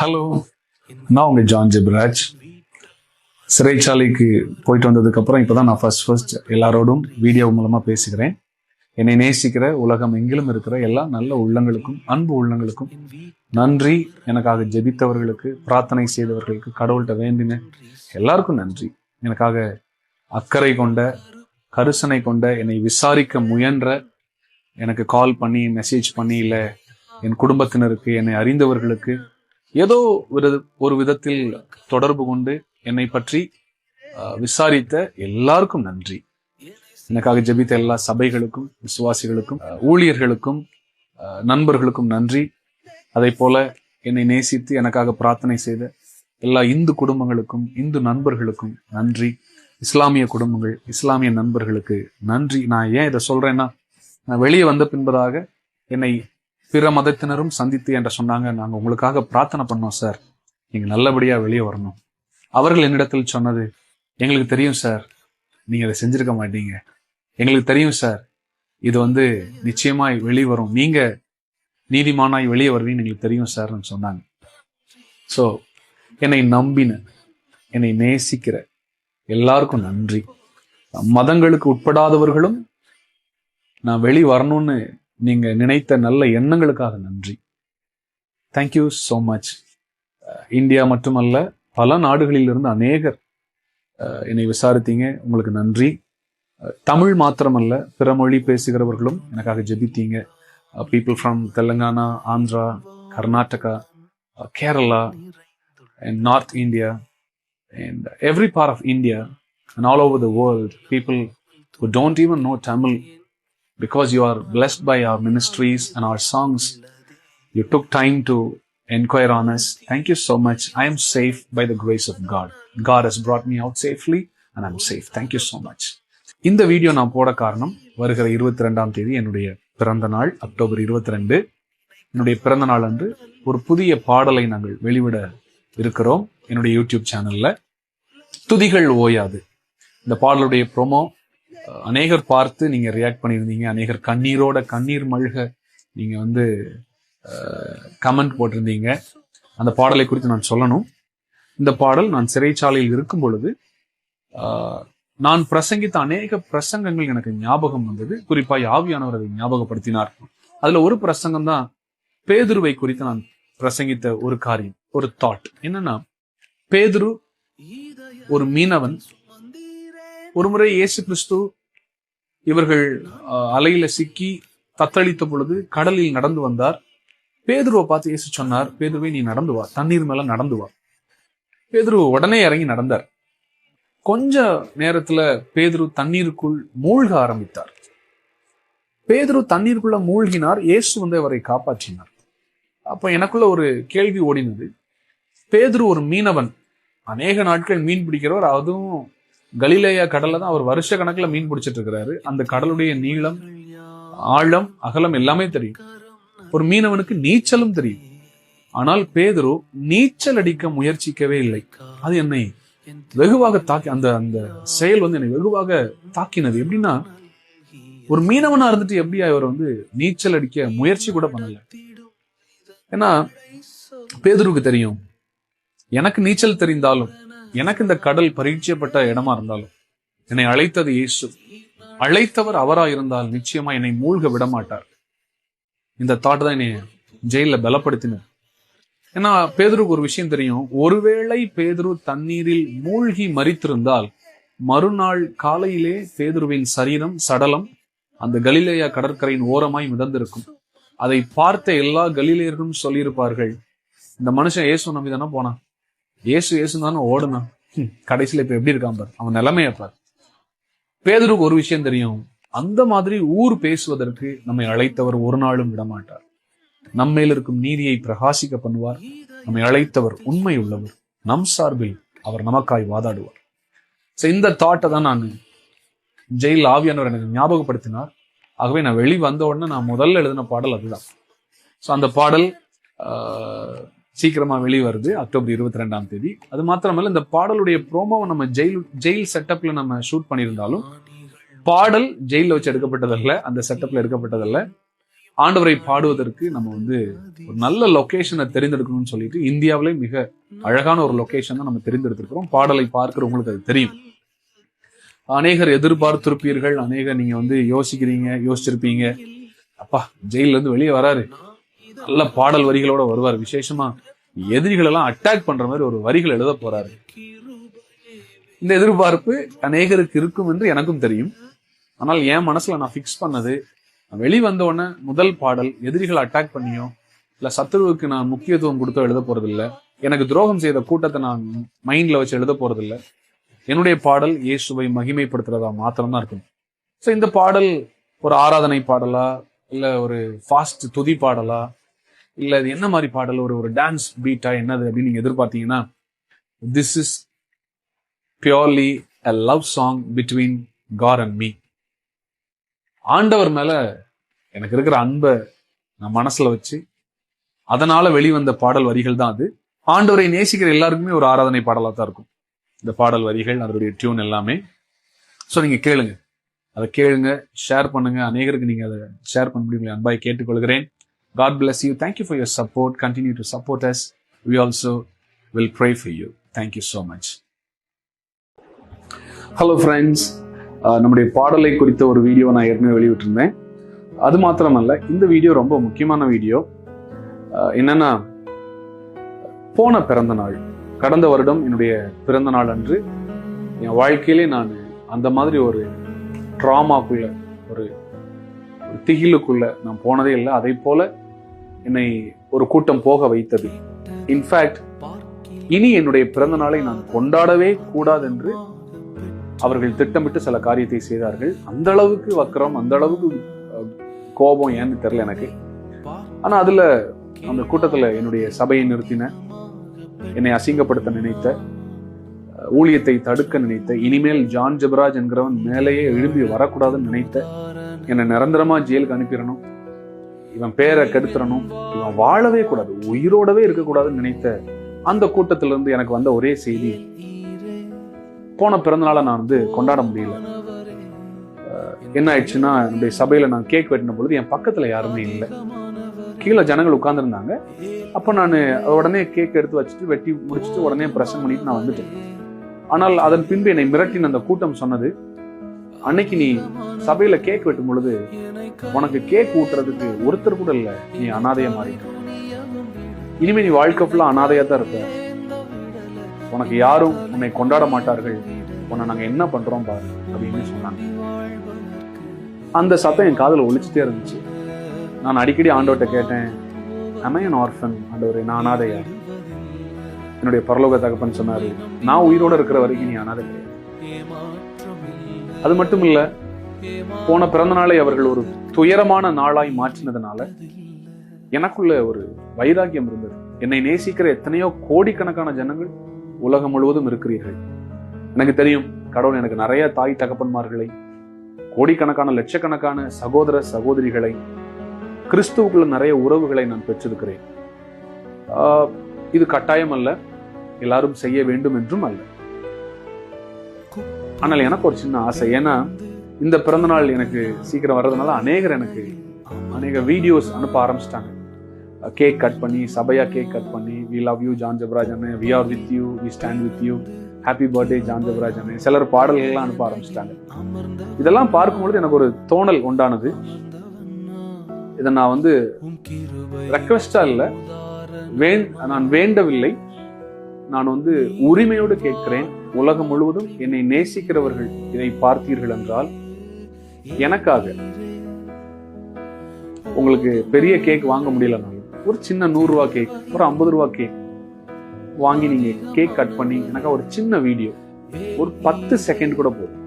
Hello நான் உங்க John Jebaraj சிறைச்சாலைக்கு போயிட்டு வந்ததுக்கப்புறம் இப்போ தான் நான் ஃபர்ஸ்ட் ஃபர்ஸ்ட் எல்லாரோடும் வீடியோ மூலமாக பேசுகிறேன். என்னை நேசிக்கிற உலகம் எங்கிலும் இருக்கிற எல்லா நல்ல உள்ளங்களுக்கும் அன்பு உள்ளங்களுக்கும் நன்றி. எனக்காக ஜெபித்தவர்களுக்கு பிரார்த்தனை செய்தவர்களுக்கு கடவுள்கிட்ட வேண்டின எல்லாருக்கும் நன்றி. எனக்காக அக்கறை கொண்ட கருசனை கொண்ட என்னை விசாரிக்க முயன்ற எனக்கு கால் பண்ணி மெசேஜ் பண்ணி இல்லை என் குடும்பத்தினருக்கு என்னை அறிந்தவர்களுக்கு ஏதோ ஒரு ஒரு விதத்தில் தொடர்பு கொண்டு என்னை பற்றி விசாரித்த எல்லாருக்கும் நன்றி. எனக்காக ஜெபித்த எல்லா சபைகளுக்கும் விசுவாசிகளுக்கும் ஊழியர்களுக்கும் நண்பர்களுக்கும் நன்றி. அதே போல என்னை நேசித்து எனக்காக பிரார்த்தனை செய்த எல்லா இந்து குடும்பங்களுக்கும் இந்து நண்பர்களுக்கும் நன்றி. இஸ்லாமிய குடும்பங்கள் இஸ்லாமிய நண்பர்களுக்கு நன்றி. நான் ஏன் இதை சொல்றேன்னா நான் வெளியே வந்த பின்பதாக என்னை பிற மதத்தினரும் சந்தித்து என்று சொன்னாங்க. நாங்க உங்களுக்காக பிரார்த்தனை பண்ணோம் சார். நீங்க நல்லபடியா வெளியே வரணும். அவர்கள் என்னிடத்தில் சொன்னது எங்களுக்கு தெரியும் சார். நீங்க அதை செஞ்சிருக்க மாட்டீங்க. எங்களுக்கு தெரியும் சார். இது வந்து நிச்சயமாய் வெளியே வரும். நீங்க நீதிமானாய் வெளியே வருவீங்கன்னு எங்களுக்கு தெரியும் சார்னு சொன்னாங்க. ஸோ என்னை நம்பின என்னை நேசிக்கிற எல்லாருக்கும் நன்றி. மதங்களுக்கு உட்படாதவர்களும் நான் வெளி வரணும்னு நீங்க நினைத்த நல்ல எண்ணங்களுக்காக நன்றி. தேங்க்யூ ஸோ மச் இந்தியா மட்டுமல்ல பல நாடுகளில் இருந்து அநேகர் என்னை விசாரித்தீங்க. உங்களுக்கு நன்றி. தமிழ் மாத்திரமல்ல பிற மொழி பேசுகிறவர்களும் எனக்காக ஜெபித்தீங்க. People from Telangana Andhra Karnataka Kerala and north India and every part of India and all over the world people who don't even know Tamil because you are blessed by our ministries and our songs, you took time to inquire on us. Thank you so much. I am safe by the grace of God. God has brought me out safely and I'm safe. Thank you so much. இந்த video நான் போட காரணம் வருகிற இருபத்தி ரெண்டாம் தேதி என்னுடைய பிறந்த நாள் அக்டோபர் இருபத்தி ரெண்டு என்னுடைய பிறந்த நாள் அன்று ஒரு புதிய பாடலை நாங்கள் வெளிவிட இருக்கிறோம் என்னுடைய யூடியூப் சேனல்ல துதிகள் ஓயாது இந்த பாடலுடைய ப்ரோமோ அநேகர் பார்த்து நீங்க ரியாக்ட் பண்ணியிருந்தீங்க. அநேகர் கண்ணீரோட கண்ணீர் மழ்க நீங்க வந்து கமெண்ட் போட்டிருந்தீங்க. அந்த பாடலை குறித்து நான் சொல்லணும். இந்த பாடல் நான் சிறைச்சாலையில் இருக்கும் பொழுது ஆஹ், நான் பிரசங்கித்த அநேக பிரசங்கங்கள் எனக்கு ஞாபகம் வந்தது. குறிப்பாக ஆவியானவர் அதை ஞாபகப்படுத்தினார். அதுல ஒரு பிரசங்கம் தான் பேதுருவை குறித்து நான் பிரசங்கித்த ஒரு காரியம் ஒரு தாட் என்னன்னா பேதுரு ஒரு மீனவன் ஒரு முறை இயேசு கிறிஸ்து இவர்கள் அலையில சிக்கி தத்தளித்த பொழுது கடலில் நடந்து வந்தார். பேதுருவை பார்த்து இயேசு சொன்னார் பேதுருவை நீ நடந்து வா தண்ணீர் மேல நடந்து வா. பேதுரு உடனே இறங்கி நடந்தார். கொஞ்ச நேரத்துல பேதுரு தண்ணீருக்குள் மூழ்க ஆரம்பித்தார். பேதுரு தண்ணீருக்குள்ள மூழ்கினார் இயேசு வந்து அவரை காப்பாற்றினார். அப்ப எனக்குள்ள ஒரு கேள்வி ஓடினது. பேதுரு ஒரு மீனவன் அநேக நாட்கள் மீன் பிடிக்கிறவர் அதுவும் கலிலேயா கடல்ல தான் அவர் வருஷ கணக்குல மீன் பிடிச்சிட்டு இருக்கிறாரு. அந்த கடலுடைய நீளம் ஆழம் அகலம் எல்லாமே தெரியும். ஒரு மீனவனுக்கு நீச்சலும் தெரியும். ஆனால் பேதுரு நீச்சல் அடிக்க முயற்சிக்கவே இல்லை. அது என்னை வெகுவாக தாக்கி அந்த அந்த செயல் வந்து என்னை வெகுவாக தாக்கினது. எப்படின்னா ஒரு மீனவனா இருந்துட்டு எப்படி அவர் வந்து நீச்சல் அடிக்க முயற்சி கூட பண்ணல. ஏன்னா பேதுருக்கு தெரியும். எனக்கு நீச்சல் தெரிந்தாலும் எனக்கு இந்த கடல் பரீட்சைப்பட்ட இடமா இருந்தாலும் என்னை அழைத்தது இயேசு. அழைத்தவர் அவரா இருந்தால் நிச்சயமா என்னை மூழ்க விட மாட்டார் இந்த தாட் தான் என்னை ஜெயில பலப்படுத்தின ஏன்னா பேதுருக்கு ஒரு விஷயம் தெரியும். ஒருவேளை பேதுரு தண்ணீரில் மூழ்கி மறித்திருந்தால் மறுநாள் காலையிலே பேதுருவின் சரீரம் சடலம் அந்த கலிலேயா கடற்கரையின் ஓரமாய் மிதந்திருக்கும். அதை பார்த்த எல்லா கலிலேயர்களும் சொல்லியிருப்பார்கள் இந்த மனுஷன் ஏசு நம்பி தானே போனான்? ஏசு ஏசுந்தானே ஓடணும் ஓடுனான். ஹம், கடைசியில இப்ப எப்படி இருக்கான் பார்? அவன் நிலைமைய பார். பேதருக்கு ஒரு விஷயம் தெரியும். அந்த மாதிரி ஊர் பேசுவதற்கு நம்மை அழைத்தவர் ஒரு நாளும் விடமாட்டார். நம்மையில் இருக்கும் நீதியை பிரகாசிக்க பண்ணுவார். நம்மை அழைத்தவர் உண்மை உள்ளவர். நம் சார்பில் அவர் நமக்காய் வாதாடுவார். ஸோ இந்த தாட்டை தான் நான் ஜெயில் ஆவியானவர் எனக்கு ஞாபகப்படுத்தினார். ஆகவே நான் வெளி வந்த உடனே நான் முதல்ல எழுதின பாடல் அதுதான். ஸோ அந்த பாடல் சீக்கிரமாக சீக்கிரமா வருது அக்டோபர் இருபத்தி ரெண்டாம் தேதி. அது மாத்திரமல்ல இந்த பாடலுடைய ப்ரோமோவை நம்ம ஜெயில் ஜெயில் செட்டப்ல நம்ம ஷூட் பண்ணியிருந்தாலும் பாடல் ஜெயில வச்சு எடுக்கப்பட்டதல்ல அந்த செட்டப்ல எடுக்கப்பட்டதல்ல. ஆண்டவரை பாடுவதற்கு நம்ம வந்து ஒரு நல்ல லொக்கேஷனை தெரிந்தெடுக்கணும்னு சொல்லிட்டு இந்தியாவிலே மிக அழகான ஒரு லொக்கேஷன் தான் நம்ம தெரிந்தெடுத்திருக்கிறோம் பாடலை பார்க்கிறவங்களுக்கு அது தெரியும். அநேகர் எதிர்பார்த்திருப்பீர்கள் அநேகர் நீங்க வந்து யோசிக்கிறீங்க யோசிச்சிருப்பீங்க. அப்பா ஜெயில இருந்து வெளியே வராரு. நல்ல பாடல் வரிகளோட வருவார். விசேஷமா எதிரிகளெல்லாம் அட்டாக் பண்ற மாதிரி ஒரு வரிகள் எழுத போறாரு. இந்த எதிர்பார்ப்பு அநேகருக்கு இருக்கும் என்று எனக்கும் தெரியும். ஆனால் என் மனசுல நான் ஃபிக்ஸ் பண்ணது வெளி வந்த உடனே முதல் பாடல் எதிரிகளை அட்டாக் பண்ணியோ இல்ல சத்துருவுக்கு நான் முக்கியத்துவம் கொடுத்தோ எழுத போறதில்லை. எனக்கு துரோகம் செய்த கூட்டத்தை நான் மைண்ட்ல வச்சு எழுத இல்ல என்னுடைய பாடல் இயேசுவை மகிமைப்படுத்துறதா மாத்திரம்தான் இருக்கும். ஸோ இந்த பாடல் ஒரு ஆராதனை பாடலா இல்ல ஒரு ஃபாஸ்ட் துதி பாடலா இல்ல இது என்ன மாதிரி பாடல்? ஒரு ஒரு டான்ஸ் பீட்டா என்னது அப்படின்னு நீங்க எதிர்பார்த்தீங்கன்னா this is purely a love song between God and me ஆண்டவர் மேல எனக்கு இருக்கிற அன்பை நான் மனசுல வச்சு அதனால வெளிவந்த பாடல் வரிகள் தான் அது. ஆண்டவரை நேசிக்கிற எல்லாருக்குமே ஒரு ஆராதனை பாடலா தான் இருக்கும். இந்த பாடல் வரிகள் அதனுடைய டியூன் எல்லாமே. ஸோ நீங்க கேளுங்க. அதை கேளுங்க ஷேர் பண்ணுங்க. அநேகருக்கு நீங்க அதை ஷேர் பண்ண முடியும் அன்பாய் கேட்டுக்கொள்கிறேன். God Thank you for your support. Support continue support support as we also will for you. You you so much hello friends நம்முடைய பாடலை குறித்த ஒரு வீடியோ நான் ஏற்கனவே வெளியிட்டிருந்தேன். அது மாத்திரமல்ல இந்த வீடியோ ரொம்ப முக்கியமான வீடியோ uh, என்னன்னா போன பிறந்த நாள் கடந்த வருடம் என்னுடைய பிறந்த நாள் அன்று என் வாழ்க்கையிலே நான் அந்த மாதிரி ஒரு ட்ராமாக்குள்ள ஒரு ஒரு திகிலுக்குள்ள நான் போனதே இல்லை. அதே போல என்னை ஒரு கூட்டம் போக வைத்தது. இன்ஃபேக்ட் இனி என்னுடைய பிறந்த நாளை நான் கொண்டாடவே கூடாது என்று அவர்கள் திட்டமிட்டு சில காரியத்தை செய்தார்கள். அந்த அளவுக்கு வக்கரம் அந்த அளவுக்கு கோபம் ஏன்னு தெரியல எனக்கு. ஆனா அதுல அந்த கூட்டத்துல என்னுடைய சபையை நிறுத்தின என்னை அசிங்கப்படுத்த நினைத்த ஊழியத்தை தடுக்க நினைத்த இனிமேல் ஜான் ஜெபராஜ் என்கிறவன் மேலேயே எழும்பி வரக்கூடாதுன்னு நினைத்த என்னை நிரந்தரமா ஜெயிலுக்கு அனுப்பிடணும். இவன் பேரை கெடுத்துறணும். இவன் வாழவே கூடாது. உயிரோடவே இருக்கக்கூடாதுன்னு நினைத்த அந்த கூட்டத்திலிருந்து எனக்கு வந்த ஒரே செய்தி போன பிறந்தநாளை நான் வந்து கொண்டாட முடியல. என்ன ஆயிடுச்சுன்னா என்னுடைய சபையில நான் கேக் வெட்டின பொழுது என் பக்கத்துல யாருமே இல்லை. கீழே ஜனங்கள் உட்கார்ந்துருந்தாங்க. அப்போ நான் உடனே கேக் எடுத்து வச்சுட்டு வெட்டி முடிச்சுட்டு உடனே பிரசன் பண்ணிட்டு நான் வந்துட்டேன். ஆனால் அதன் பின்பு என்னை மிரட்டின அந்த கூட்டம் சொன்னது அன்னைக்கு நீ சபையில கேக் வெட்டும் பொழுது உனக்கு கேக் ஊட்டுறதுக்கு ஒருத்தர் கூட இல்லை. நீ அனாதையா மாறிட்ட. இனிமே நீ வாழ்க்கை ஃபுல்லா அனாதையா தான் இருப்ப. உனக்கு யாரும் உன்னை கொண்டாட மாட்டார்கள். உன்னை நாங்க என்ன பண்றோம் பாரு அப்படின்னு சொன்னாங்க. அந்த சத்தம் என் காதல ஒழிச்சுட்டே இருந்துச்சு. நான் அடிக்கடி ஆண்டோட்ட கேட்டேன் அமையன் ஆர்ஃபன் ஆண்டவரே நான் அனாதையா? என்னுடைய பரலோக தகப்பன் சொன்னாரு நான் உயிரோட இருக்கிற வரைக்கும் நீ அனாதை கிடையாது. அது மட்டும் இல்ல போன பிறந்த நாளை அவர்கள் ஒரு துயரமான நாளாய் மாற்றினதுனால எனக்குள்ள ஒரு வைராக்கியம் இருந்தது. என்னை நேசிக்கிற எத்தனையோ கோடிக்கணக்கான ஜனங்கள் உலகம் முழுவதும் இருக்கிறீர்கள். எனக்கு தெரியும் கடவுள் எனக்கு நிறைய தாய் தகப்பன்மார்களை கோடிக்கணக்கான லட்சக்கணக்கான சகோதர சகோதரிகளை கிறிஸ்துவுக்குள்ள நிறைய உறவுகளை நான் பெற்றிருக்கிறேன். ஆஹ் இது கட்டாயம் அல்ல. எல்லாரும் செய்ய வேண்டும் என்றும் அல்ல. ஆனால் எனக்கு ஒரு சின்ன ஆசை. ஏன்னா இந்த பிறந்தநாள் எனக்கு சீக்கிரம் வர்றதுனால அநேகர் எனக்கு அநேக வீடியோஸ் அனுப்ப ஆரம்பிச்சிட்டாங்க. கேக் கட் பண்ணி சபையா கேக் கட் பண்ணி we love you John Jabaraj அண்ணே we are with you we stand with you happy birthday John Jabaraj அண்ணே. சிலர் பாடல்கள்லாம் அனுப்ப ஆரம்பிச்சிட்டாங்க. இதெல்லாம் பார்க்கும்பொழுது எனக்கு ஒரு தோணல் உண்டானது. இதை நான் வந்து ரெக்வெஸ்டா இல்லை. வேண் நான் வேண்டவில்லை. நான் வந்து உரிமையோடு கேட்கிறேன். உலகம் முழுவதும் என்னை நேசிக்கிறவர்கள் இதை பார்த்தீர்கள் என்றால் எனக்காக. உங்களுக்கு பெரிய கேக் வாங்க முடியலனாலும் ஒரு சின்ன நூறு ரூபா கேக் ஒரு ஐம்பது ரூபா கேக் வாங்கி நீங்க கேக் கட் பண்ணி எனக்கா ஒரு சின்ன வீடியோ ஒரு பத்து செகண்ட் கூட போதும்.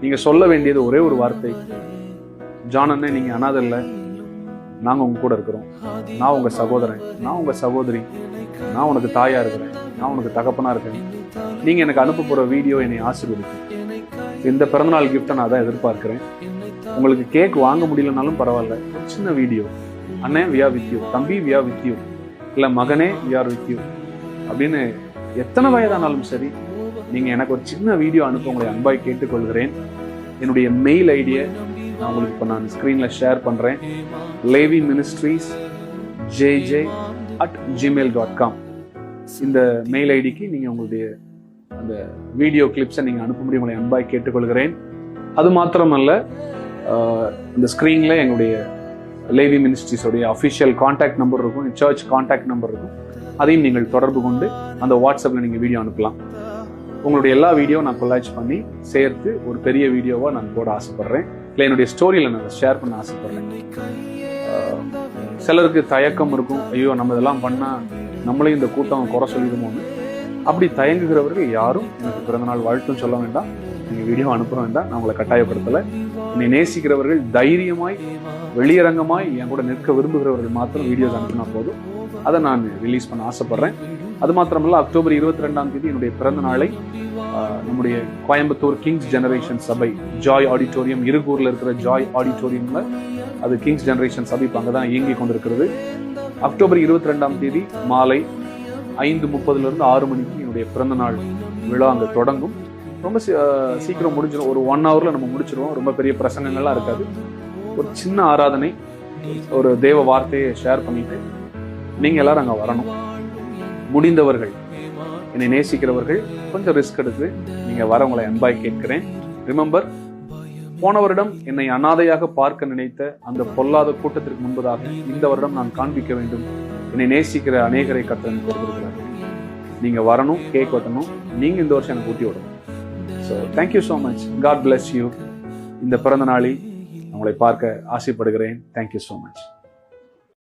நீங்க சொல்ல வேண்டியது ஒரே ஒரு வார்த்தை. ஜான் நீங்க அனாத இல்ல நாங்க உங்க கூட இருக்கிறோம். நான் உங்க சகோதரன். நான் உங்க சகோதரி. நான் உனக்கு தாயா இருக்கிறேன். நான் உனக்கு தகப்பனா இருக்கேன். நீங்க எனக்கு அனுப்ப போற வீடியோ என்னை ஆசீர்வதிக்கும். இந்த பிறந்தநாள் கிஃப்டை நான் தான் எதிர்பார்க்குறேன். உங்களுக்கு கேக் வாங்க முடியலனாலும் பரவாயில்ல. ஒரு சின்ன வீடியோ அண்ணே வியா வித் யூ தம்பி வியா வித் யூ மகனே வியார் வித் யூ அப்படின்னு எத்தனை வயதானாலும் சரி நீங்கள் எனக்கு ஒரு சின்ன வீடியோ அனுப்ப உங்களை அன்பாய் கேட்டுக்கொள்கிறேன். என்னுடைய மெயில் ஐடியை நான் உங்களுக்கு இப்போ நான் ஸ்க்ரீனில் ஷேர் பண்ணுறேன் Levi ministries JJ at Gmail dot com இந்த மெயில் ஐடிக்கு நீங்கள் உங்களுடைய அந்த வீடியோ கிளிப்ஸை நீங்கள் அனுப்ப முடியும்? உங்களை அன்பாய் கேட்டுக்கொள்கிறேன். அது மாத்திரமல்ல இந்த ஸ்க்ரீனில் எங்களுடைய லேவி மினிஸ்ட்ரிஸோடைய அஃபிஷியல் காண்டாக்ட் நம்பர் இருக்கும் சர்ச் காண்டாக்ட் நம்பர் இருக்கும். அதையும் நீங்கள் தொடர்பு கொண்டு அந்த வாட்ஸ்அப்பில் நீங்கள் வீடியோ அனுப்பலாம். உங்களுடைய எல்லா வீடியோ நான் கொலாஜ் பண்ணி சேர்த்து ஒரு பெரிய வீடியோவாக நான் போட ஆசைப்படுறேன். இல்லை என்னுடைய ஸ்டோரியில் நான் ஷேர் பண்ண ஆசைப்பட்றேன். சிலருக்கு தயக்கம் இருக்கும். ஐயோ நம்ம இதெல்லாம் பண்ணால் நம்மளையும் இந்த கூட்டம் குறை சொல்லிடுமோன்னு. அப்படி தயங்குகிறவர்கள் யாரும் எனக்கு பிறந்தநாள் வாழ்த்தும் சொல்ல வேண்டாம். நீங்கள் வீடியோ அனுப்புற வேண்டாம். நான் உங்களை கட்டாயப்படுத்தலை. என்னை நேசிக்கிறவர்கள் தைரியமாய் வெளியரங்கமாய் என் கூட நிற்க விரும்புகிறவர்கள் மாத்திரம் வீடியோஸ் அனுப்பினா போதும். அதை நான் ரிலீஸ் பண்ண ஆசைப்பட்றேன். அது மாத்திரமல்ல அக்டோபர் இருபத்தி ரெண்டாம் தேதி என்னுடைய பிறந்த நாளை நம்முடைய கோயம்புத்தூர் கிங்ஸ் ஜெனரேஷன் சபை ஜாய் ஆடிட்டோரியம் இருகூரில் இருக்கிற ஜாய் ஆடிட்டோரியம்ல அது கிங்ஸ் ஜெனரேஷன் சபை இப்போ அங்கே தான் இயங்கி கொண்டிருக்கிறது. அக்டோபர் இருபத்தி ரெண்டாம் தேதி மாலை ஐந்து முப்பதுல இருந்து ஆறு மணிக்கு என்னுடைய பிறந்த நாள் விழா அங்கே தொடங்கும். ரொம்ப சீ- சீக்கிரம் முடிஞ்சிடும் ஒரு ஒன் ஹவர்ல நம்ம முடிச்சிருவோம். ரொம்ப பெரிய பிரசங்கங்கள்லாம் இருக்காது. ஒரு சின்ன ஆராதனை ஒரு தேவ வார்த்தையை ஷேர் பண்ணிட்டு நீங்க எல்லாரும் அங்கே வரணும். முடிந்தவர்கள் என்னை நேசிக்கிறவர்கள் கொஞ்சம் ரிஸ்க் எடுத்து நீங்க வர உங்களை அன்பாய் கேட்கிறேன். ரிமெம்பர் போன வருடம் என்னை அனாதையாக பார்க்க நினைத்த அந்த பொல்லாத கூட்டத்திற்கு முன்பதாக இந்த வருடம் நான் காண்பிக்க வேண்டும். என்னை நேசிக்கிற அநேகரை கத்தன் கொடுத்திருக்கிறார். நீங்க வரணும் கேக் வெட்டணும் நீங்க இந்த வருஷம் எனக்கு ஊட்டி விடணும். So thank you so much God bless you இந்த பிறந்த நாளில் உங்களை பார்க்க ஆசைப்படுகிறேன். Thank you so much